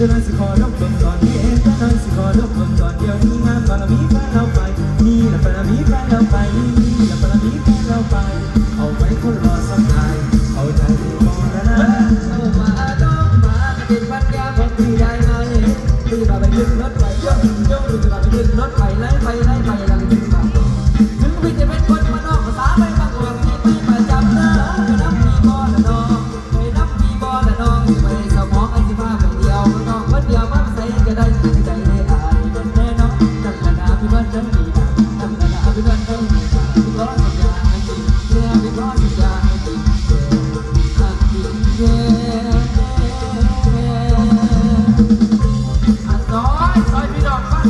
จะนั่งสิขอรบกวนตอนที่เอ็กกำลังสิขอรบกวนตอนเดียวนี้งานบารมีแฟนเราไปมีละปารมีแฟนเราไปมีละปารมีแฟนเราไป เอาไว้คนรอสักทายเอาใจมองนะนะเอามาน้องมาติดปัญญาพอดีได้ไหมตื่บมาไปขึ้นรถไปโยกโยกตื่นมาไปขึ้นรถไปไล่ไปไล่ไปลังถึงมาถึงพี่จะเป็นคนมานอกภาษาไปบางวันที่ไม่ประจำนะก็นับมีบอลนอ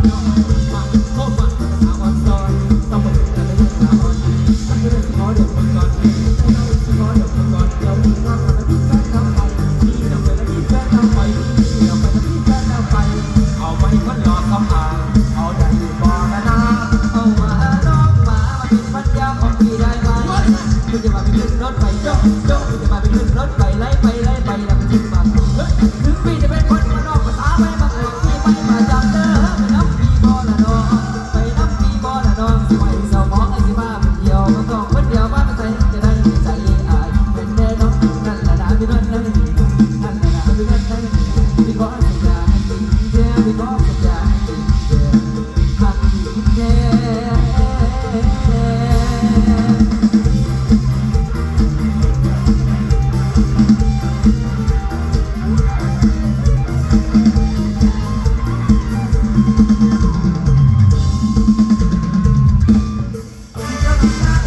Thank you. Música